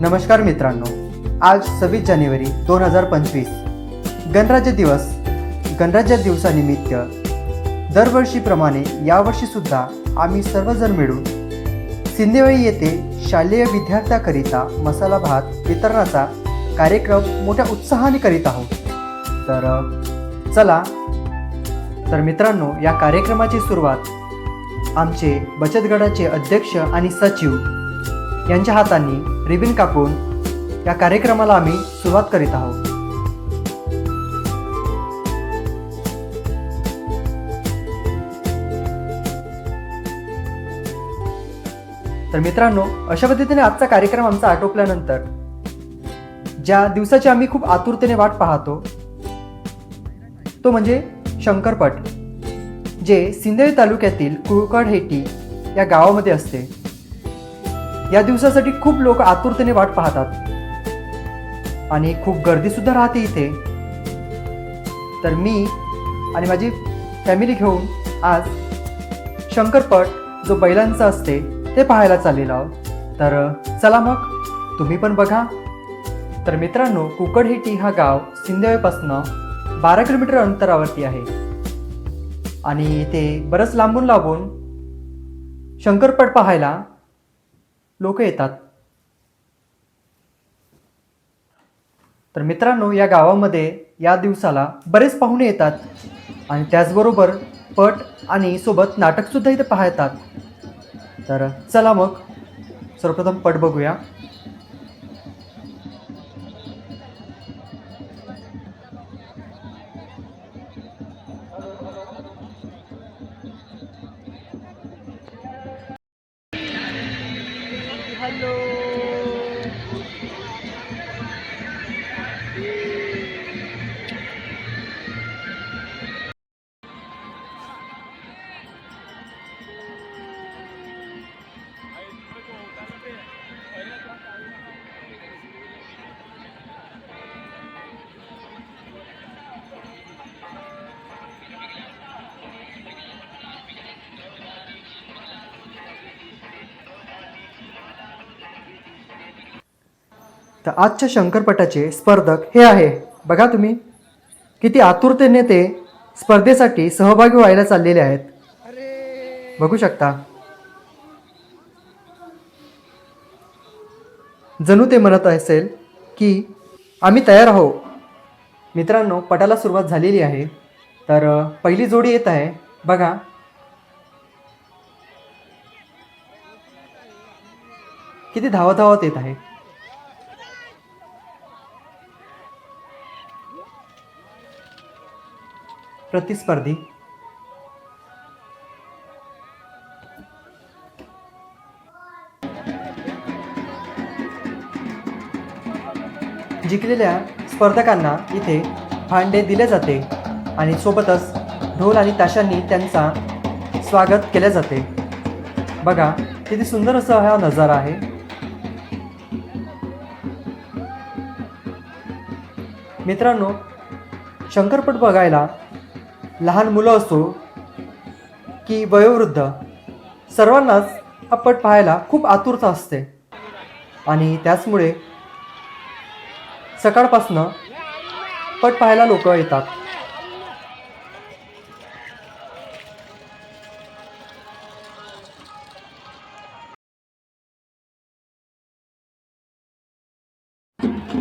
नमस्कार मित्रांनो आज सव्वीस जानेवारी दोन हजार पंचवीस. गणराज्य दिवस गणराज्य दिवसानिमित्त दरवर्षीप्रमाणे यावर्षीसुद्धा आम्ही सर्वजण मिळून सिंदेवाई येथे शालेय विद्यार्थ्याकरिता मसाला भात वितरणाचा कार्यक्रम मोठ्या उत्साहाने करीत आहोत. तर चला. तर मित्रांनो या कार्यक्रमाची सुरुवात आमचे बचत गटाचे अध्यक्ष आणि सचिव यांच्या हातांनी रिबिन कापून या कार्यक्रमाला आम्ही सुरुवात करीत आहोत. तर मित्रांनो अशा पद्धतीने आजचा कार्यक्रम आमचा आटोपल्यानंतर ज्या दिवसाची आम्ही खूप आतुरतेने वाट पाहतो तो म्हणजे शंकरपट जे सिंदेवी तालुक्यातील कुळकढहेटी या गावामध्ये असते. या दिवसासाठी खूप लोक आतुरतेने वाट पाहतात. आणि खूप गर्दी सुद्धा राहते इथे. तर मी आणि माझी फॅमिली घेऊन आज शंकरपट जो बैलांचा असते ते पाहायला चाललेलो आहोत. तर चला मग तुम्ही पण बघा. तर मित्रांनो कुकडहिटी हा गाव सिंधवेपासनं बारा किलोमीटर अंतरावरती आहे. आणि इथे बरंच लांबून लांबून शंकरपट पाहायला लोक येतात. तर मित्रांनो या गावामध्ये या दिवसाला बरेच पाहुणे येतात आणि त्याचबरोबर पट आणि सोबत नाटकसुद्धा इथे पाहतात. तर चला मग सर्वप्रथम पट बघूया. तर आजच्या शंकरपटाचे स्पर्धक हे आहे. बघा तुम्ही. किती आतुरतेने ते स्पर्धेसाठी सहभागी व्हायला चाललेले आहेत. बघू शकता. जणू ते म्हणत असेल की आम्ही तयार आहो मित्रांनो पटाला सुरुवात झालेली आहे. तर पहिली जोडी येत आहे. बघा. किती धावत धावत येत आहे. प्रतिस्पर्धी. जिंकलेल्या स्पर्धकांना इथे भांडे दिले जाते आणि सोबतच ढोल आणि ताशांनी त्यांचा स्वागत केले जाते. बघा किती सुंदर असा हा नजारा आहे. मित्रांनो शंकरपट बघायला लहान मुलं असो की वयोवृद्ध सर्वांनाच हा पट पाहायला खूप आतुरता असते. आणि त्याचमुळे सकाळपासनं पट पाहायला लोक येतात.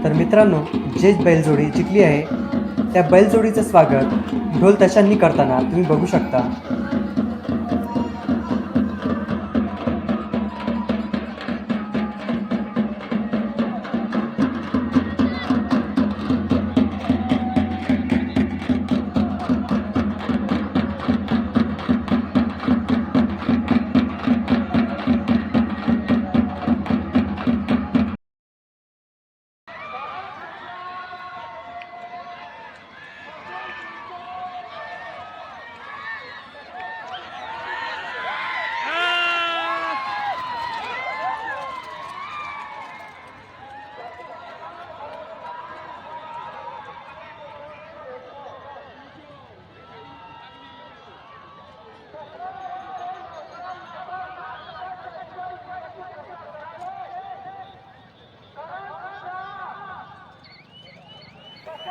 तर मित्रांनो जे बैलजोडी जिंकली आहे. त्या बैलजोडीचं स्वागत ढोल तशांनी करताना तुम्ही बघू शकता.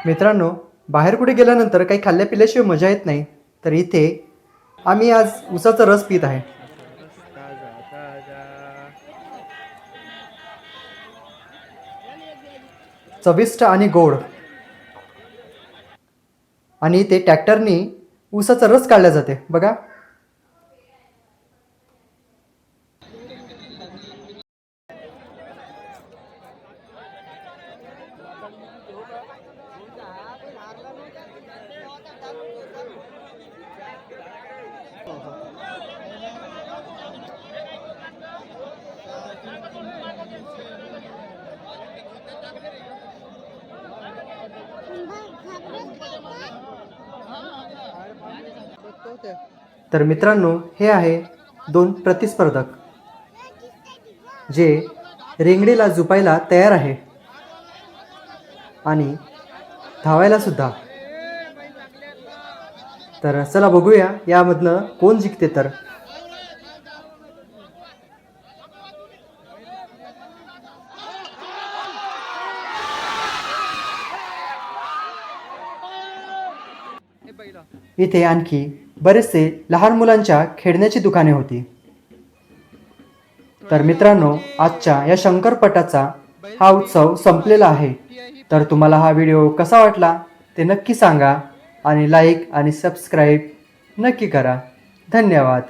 मित्रांनो बाहेर कुठे गेल्यानंतर काही खाल्ल्या पिल्याशिवाय मजा येत नाही. तर इथे आम्ही आज उसाचा रस पित आहे. चविष्ट आणि गोड. आणि ते टॅक्टरनी ऊसाचा रस काढला जाते. बघा. तर मित्रांनो हे आहे दोन प्रतिस्पर्धक जे रेंगडीला जुपायला तयार आहे. आणि धावायला सुद्धा. तर चला बघूया यामधनं कोण जिंकते तर. इथे आणखी बरेचसे लहान मुलांच्या खेळण्याची दुकाने होती. तर मित्रांनो आजच्या या शंकरपटाचा हा उत्सव संपलेला आहे. तर तुम्हाला हा व्हिडिओ कसा वाटला ते नक्की सांगा आणि लाईक आणि सबस्क्राईब नक्की करा. धन्यवाद.